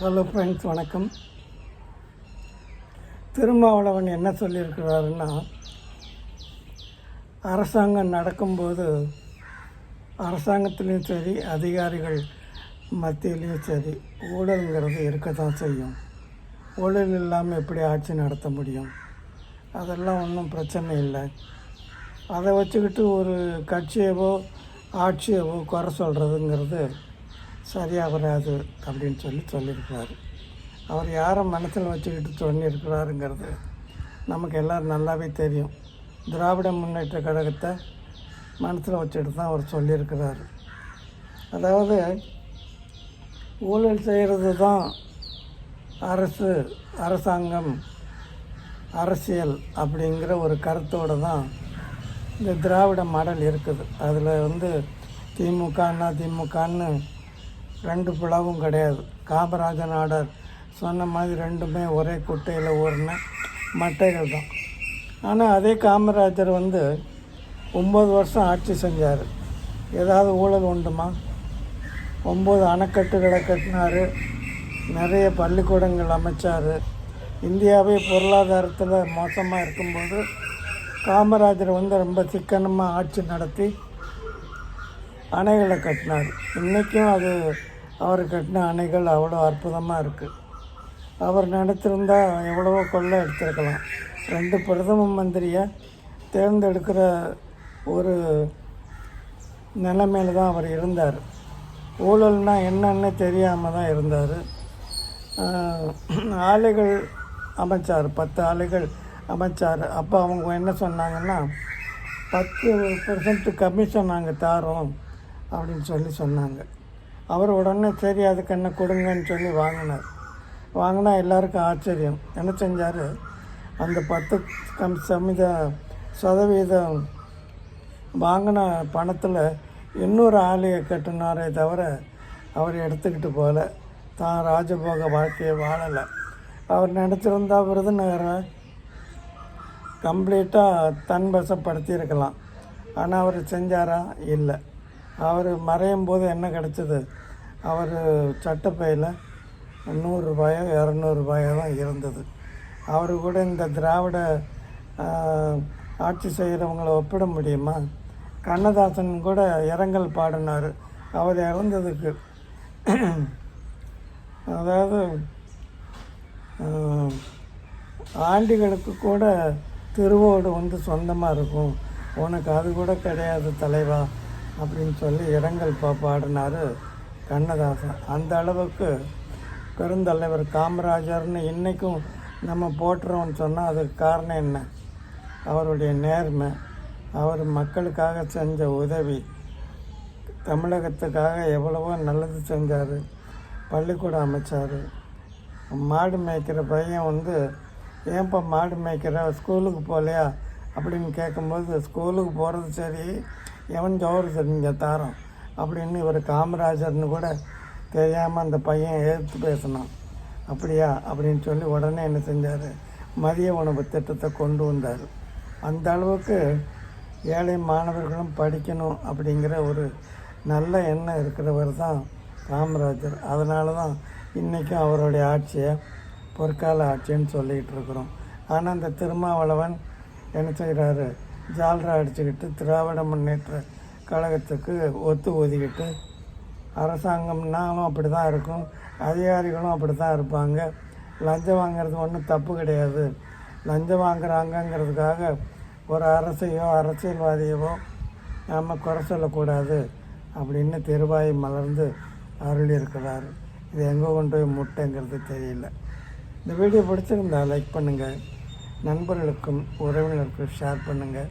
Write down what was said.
Hello friends வணக்கம். திருமாவளவன் என்ன சொல்லியிருக்கிறாருன்னா அரசாங்கம் நடக்கும்போது அரசாங்கத்திலையும் சரி அதிகாரிகள் மத்தியிலையும் சரி ஊழலுங்கிறது இருக்க தான் செய்யும். ஊழல் இல்லாமல் எப்படி ஆட்சி நடத்த முடியும்? அதெல்லாம் ஒன்றும் பிரச்சனை இல்லை. அதை வச்சுக்கிட்டு ஒரு கட்சியவோ ஆட்சியவோ குறை சொல்கிறதுங்கிறது சரியாக வராது அப்படின்னு சொல்லி சொல்லியிருக்கிறாரு. அவர் யாரை மனசில் வச்சுக்கிட்டு சொல்லியிருக்கிறாருங்கிறது நமக்கு எல்லோரும் நல்லாவே தெரியும். திராவிட முன்னேற்ற கழகத்தை மனசில் வச்சுட்டு தான் அவர் சொல்லியிருக்கிறாரு. அதாவது ஊழல் செய்கிறது தான் அரசு அரசாங்கம் அரசியல் அப்படிங்கிற ஒரு கருத்தோடு தான் இந்த திராவிட மாடல் இருக்குது. அதில் வந்து திமுகன்னா திமுகன்னு ரெண்டு பிளவும் கிடையாது. காமராஜர் ஆர்டர் சொன்ன மாதிரி ரெண்டுமே ஒரே குட்டையில் ஊறின மட்டைகள் தான். ஆனால் அதே காமராஜர் வந்து ஒம்பது வருஷம் ஆட்சி செஞ்சார். ஏதாவது ஊழல் உண்டுமா? ஒம்பது அணைக்கட்டுகளை கட்டினார். நிறைய பள்ளிக்கூடங்கள் அமைச்சார். இந்தியாவே பொருளாதாரத்தில் மோசமாக இருக்கும்போது காமராஜர் வந்து ரொம்ப சிக்கனமாக ஆட்சி நடத்தி அணைகளை கட்டினார். இன்றைக்கும் அது அவர் கட்டின அணைகள் அவ்வளோ அற்புதமாக இருக்குது அவர் நடத்திருந்தா எவ்வளவோ கொள்ளை எடுத்திருக்கலாம். ரெண்டு பிரதம மந்திரியை தேர்ந்தெடுக்கிற ஒரு நிலைமையில தான் அவர் இருந்தார். ஊழல்னால் என்னன்னு தெரியாமல் தான் இருந்தார். ஆலைகள் அமைச்சார். பத்து ஆலைகள் அமைச்சார். அப்போ அவங்க என்ன சொன்னாங்கன்னா பத்து பர்சன்ட் கமிஷன் நாங்கள் தாரோம். அப்படின்னு சொல்லி சொன்னாங்க. அவர் உடனே சரி அதுக்கு என்ன கொடுங்கன்னு சொல்லி வாங்கினார். வாங்கினா எல்லாருக்கும் ஆச்சரியம். என்ன செஞ்சார்? அந்த பத்து கம் சமித சதவீதம் வாங்கின பணத்தில் இன்னொரு ஆலையை கட்டினாரே தவிர அவர் எடுத்துக்கிட்டு போகல. தான் ராஜபோக வாழ்க்கையை வாழலை. அவர் நினச்சிருந்தா விருதுநகரை கம்ப்ளீட்டாக தன் வசப்படுத்தியிருக்கலாம். ஆனால் அவர் செஞ்சாரா? இல்லை. அவர் மறையும் போது என்ன கிடச்சிது? அவர் சட்டப்பையில் நூறுரூபாயோ இரநூறுபாயோ தான் இருந்தது. அவர் கூட இந்த திராவிட ஆட்சி செய்கிறவங்கள ஒப்பிட முடியுமா? கண்ணதாசன் கூட இரங்கல் பாடினார். அவர் இறந்ததுக்கு. அதாவது ஆண்டிகளுக்கு கூட திருவோடு வந்து சொந்தமாக இருக்கும். உனக்கு அது கூட கிடையாது தலைவா. அப்படின்னு சொல்லி இரங்கல் பா பாடினார் கண்ணதாசன். அந்த அளவுக்கு பெருந்தலைவர் காமராஜர்னு இன்றைக்கும் நம்ம போட்டுறோம்னு சொன்னால் அதுக்கு காரணம் என்ன? அவருடைய நேர்மை அவர் மக்களுக்காக செஞ்ச உதவி தமிழகத்துக்காக எவ்வளவோ நல்லது செஞ்சார் பள்ளிக்கூடம் அமைச்சார். மாடு மேய்க்கிற பையன் வந்து ஏன்ப்பா மாடு மேய்க்கிற? ஸ்கூலுக்கு போகலையா அப்படின்னு கேட்கும்போது ஸ்கூலுக்கு போகிறது சரி எவன் ஜோறு இங்கே தாரம். அப்படின்னு இவர் காமராஜர்னு கூட தெரியாமல் அந்த பையன் எதிர்த்து பேசினான். அப்படியா? அப்படின்னு சொல்லி உடனே என்ன செஞ்சார்? மதிய உணவு திட்டத்தை கொண்டு வந்தார். அந்த அளவுக்கு ஏழை மாணவர்களும் படிக்கணும் அப்படிங்கிற ஒரு நல்ல எண்ணம் இருக்கிறவர் தான் காமராஜர். அதனால தான் இன்றைக்கும் அவருடைய ஆட்சியை பொற்கால ஆட்சின்னு சொல்லிகிட்டு இருக்கிறோம். ஆனால் அந்த திருமாவளவன் என்ன செய்கிறாரு ஜால்ரா அடிச்சுக்கிட்டு திராவிட முன்னேற்ற கழகத்துக்கு ஒத்து ஒதுக்கிட்டு அரசாங்கம்னாலும் அப்படி தான் இருக்கும் அதிகாரிகளும் அப்படி தான் இருப்பாங்க. லஞ்சம் வாங்குறது ஒன்றும் தப்பு கிடையாது. லஞ்சம் வாங்குறாங்கங்கிறதுக்காக ஒரு அரசையோ அரசியல்வாதியவோ நாம் குறை சொல்லக்கூடாது அப்படின்னு திருவாய் மலர்ந்து அருள் இருக்கிறார். இது எங்கே கொண்டு போய் முட்டைங்கிறது தெரியல. இந்த வீடியோ பிடிச்சிருந்தா லைக் பண்ணுங்கள் நண்பர்களுக்கும் உறவினருக்கும் ஷேர் பண்ணுங்கள்